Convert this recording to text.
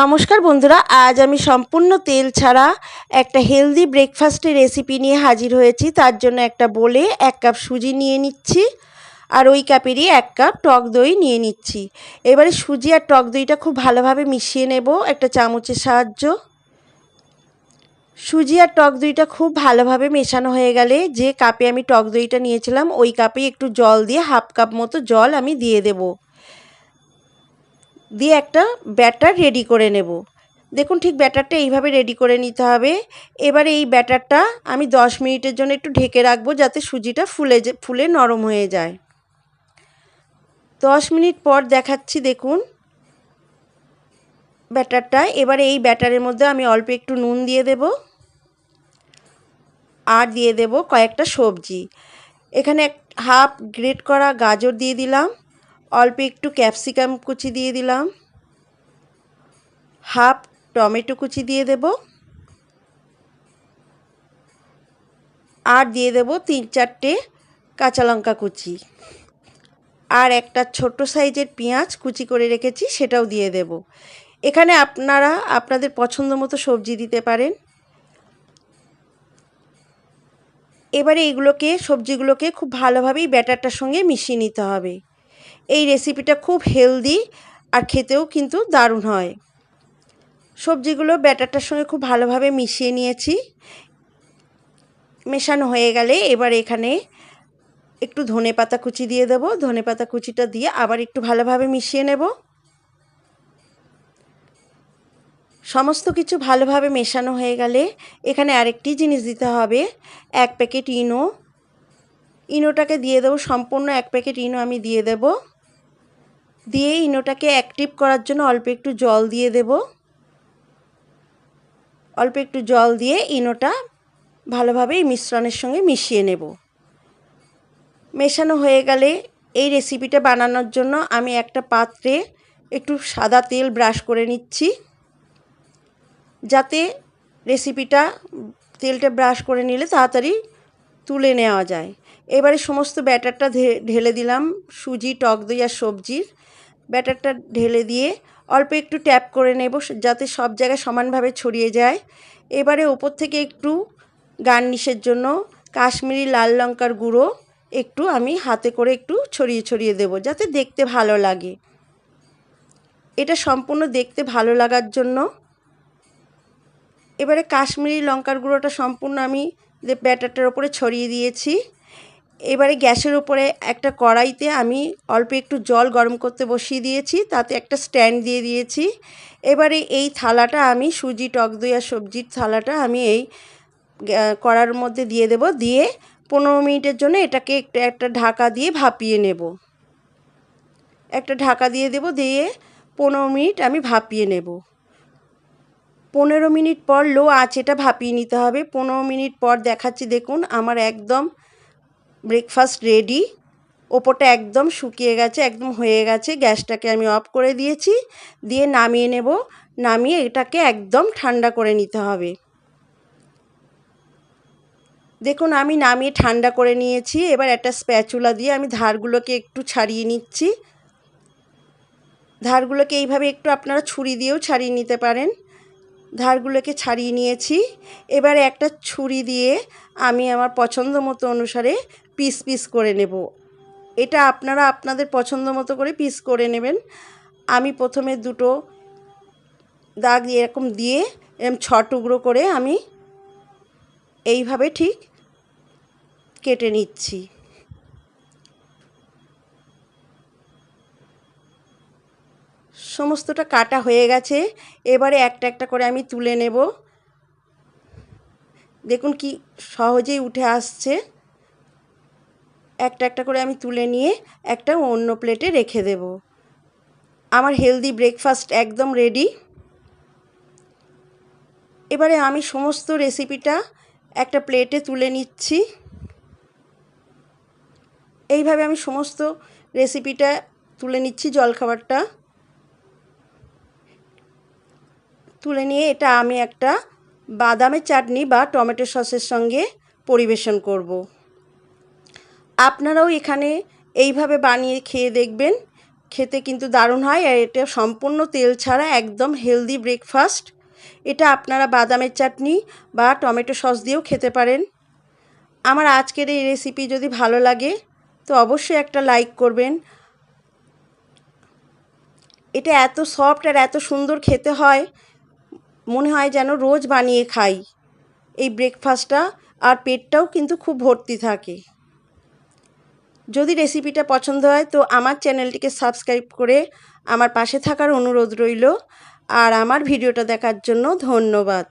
নমস্কার বন্ধুরা, আজ আমি সম্পূর্ণ তেল ছাড়া একটা হেলদি ব্রেকফাস্টের রেসিপি নিয়ে হাজির হয়েছি। তার জন্য একটা বলে এক কাপ সুজি নিয়ে নিচ্ছি আর ওই কাপেরই এক কাপ টক দই নিয়ে নিচ্ছি। এবারে সুজি আর টক দইটা খুব ভালোভাবে মিশিয়ে নেব একটা চামচের সাহায্য। সুজি আর টক দইটা খুব ভালোভাবে মেশানো হয়ে গেলে যে কাপে আমি টক দইটা নিয়েছিলাম, ওই কাপে একটু জল দিয়ে হাফ কাপ মতো জল আমি দিয়ে দেবো। দিয়ে একটা ব্যাটার রেডি করে নেব। দেখুন ঠিক ব্যাটারটা এইভাবে রেডি করে নিতে হবে। এবারে এই ব্যাটারটা আমি 10 মিনিটের জন্য একটু ঢেকে রাখব যাতে সুজিটা ফুলে ফুলে নরম হয়ে যায়। 10 মিনিট পর দেখাচ্ছি দেখুন ব্যাটারটা। এবারে এই ব্যাটারের মধ্যে আমি অল্প একটু নুন দিয়ে দেব আর দিয়ে দেব কয়েকটা সবজি। এখানে হাফ গ্রেট করা গাজর দিয়ে দিলাম। অল্প একটু ক্যাপসিকাম কুচি দিয়ে দিলাম। হাফ টমেটো কুচি দিয়ে দেব। আর দিয়ে দেব তিন চারটে কাঁচা লঙ্কা কুচি। আর একটা ছোট সাইজের পেঁয়াজ কুচি করে রেখেছি, সেটাও দিয়ে দেব। এখানে আপনারা, আপনাদের পছন্দ মতো সবজি দিতে পারেন। এবারে এগুলোকে, সবজিগুলোকে খুব ভালোভাবেই ব্যাটারটার সঙ্গে মিশিয়ে নিতে হবে। এই রেসিপিটা খুব হেলদি আর খেতেও কিন্তু দারুণ হয়। সবজিগুলো ব্যাটারটার সঙ্গে খুব ভালোভাবে মিশিয়ে নিয়েছি। মেশানো হয়ে গেলে এবার এখানে একটু ধনে পাতা কুচি দিয়ে দেবো। ধনে পাতা কুচিটা দিয়ে আবার একটু ভালোভাবে মিশিয়ে নেব। সমস্ত কিছু ভালোভাবে মেশানো হয়ে গেলে এখানে আরেকটি জিনিস দিতে হবে। এক প্যাকেট ইনো। ইনোটাকে দিয়ে দেবো, সম্পূর্ণ এক প্যাকেট ইনো আমি দিয়ে দেবো। দিয়ে ইনোটাকে অ্যাক্টিভ করার জন্য অল্প একটু জল দিয়ে দেব। অল্প একটু জল দিয়ে ইনোটা ভালোভাবে মিশ্রণের সঙ্গে মিশিয়ে নেব। মেশানো হয়ে গেলে এই রেসিপিটা বানানোর জন্য আমি একটা পাত্রে একটু সাদা তেল ব্রাশ করে নিচ্ছি। যাতে রেসিপিটা তেলটা ব্রাশ করে নিলে তাড়াতাড়ি তুলে নেওয়া যায়। এবারে সমস্ত ব্যাটারটা ঢেলে দিলাম। সুজি, টক দই আর সবজির। ব্যাটারটা ঢেলে দিয়ে অল্প একটু ট্যাপ করে নেব যাতে সব জায়গায় সমানভাবে ছড়িয়ে যায়। এবারে ওপর থেকে একটু গার্নিশের জন্য কাশ্মীরি লাল লঙ্কার গুঁড়ো একটু আমি হাতে করে একটু ছড়িয়ে ছড়িয়ে দেব, যাতে দেখতে ভালো লাগে। এটা সম্পূর্ণ দেখতে ভালো লাগার জন্য এবারে কাশ্মীরি লঙ্কার গুঁড়োটা সম্পূর্ণ আমি ব্যাটারটার ওপরে ছড়িয়ে দিয়েছি এবারে গ্যাসের উপরে একটা কড়াইতে আমি অল্প একটু জল গরম করতে বসিয়ে দিয়েছি, তাতে একটা স্ট্যান্ড দিয়ে দিয়েছি। এবারে এই থালাটা আমি সুজি, টক দই আর সবজির থালাটা আমি এই কড়ার মধ্যে দিয়ে দেব। দিয়ে পনেরো মিনিটের জন্য এটাকে একটা একটা ঢাকা দিয়ে ভাপিয়ে নেব। একটা ঢাকা দিয়ে দেব, দিয়ে পনেরো মিনিট আমি ভাপিয়ে নেব। পনেরো মিনিট পর লো আঁচেটা ভাপিয়ে নিতে হবে। পনেরো মিনিট পর দেখাচ্ছি, দেখুন আমার একদম ব্রেকফাস্ট রেডি ওপরটা একদম শুকিয়ে গেছে, একদম হয়ে গেছে। গ্যাসটাকে আমি অফ করে দিয়েছি। দিয়ে নামিয়ে নেব। নামিয়ে এটাকে একদম ঠান্ডা করে নিতে হবে। দেখুন, আমি নামিয়ে ঠান্ডা করে নিয়েছি। এবার একটা স্প্যাচুলা দিয়ে আমি ধারগুলোকে একটু ছাড়িয়ে নিচ্ছি। ধারগুলোকে এইভাবে একটু আপনারা ছুরি দিয়েও ছাড়িয়ে নিতে পারেন। ধারগুলোকে ছাড়িয়ে নিয়েছি। এবারে একটা ছুরি দিয়ে আমি আমার পছন্দ মতো অনুসারে পিস পিস করে নেব। এটা আপনারা আপনাদের পছন্দ মতো করে পিস করে নেবেন। আমি প্রথমে দুটো দাগ এরকম দিয়ে এরকম ছ টুকরো করে আমি এইভাবে ঠিক কেটে নিচ্ছি। সমস্তটা কাটা হয়ে গেছে। এবারে একটা একটা করে আমি তুলে নেব। দেখুন কি সহজেই উঠে আসছে। একটা একটা করে আমি তুলে নিয়ে একটা অন্য প্লেটে রেখে দেব। আমার হেলদি ব্রেকফাস্ট একদম রেডি। এবারে আমি সমস্ত রেসিপিটা একটা প্লেটে তুলে নিচ্ছি। এইভাবে আমি সমস্ত রেসিপিটা তুলে নিচ্ছি জলখাবারটা। তুলে নিয়ে এটা আমি একটা বাদামের চাটনি বা টমেটো সসের সঙ্গে পরিবেশন করব। আপনারাও এখানে এইভাবে বানিয়ে খেয়ে দেখবেন। খেতে কিন্তু দারুণ হয় আর এটা সম্পূর্ণ তেল ছাড়া একদম হেলদি ব্রেকফাস্ট এটা আপনারা বাদামের চাটনি বা টমেটো সস দিয়েও খেতে পারেন। আমার আজকের এই রেসিপি যদি ভালো লাগে তো অবশ্যই একটা লাইক করবেন। এটা এত সফট আর এত সুন্দর খেতে হয় মনে হয় যেন রোজ বানিয়ে খাই। এই ব্রেকফাস্টটা আর পেটটাও কিন্তু খুব ভর্তি থাকে। যদি রেসিপিটা পছন্দ হয় তো আমার চ্যানেলটিকে সাবস্ক্রাইব করে আমার পাশে থাকার অনুরোধ রইল। আর আমার ভিডিওটা দেখার জন্য ধন্যবাদ।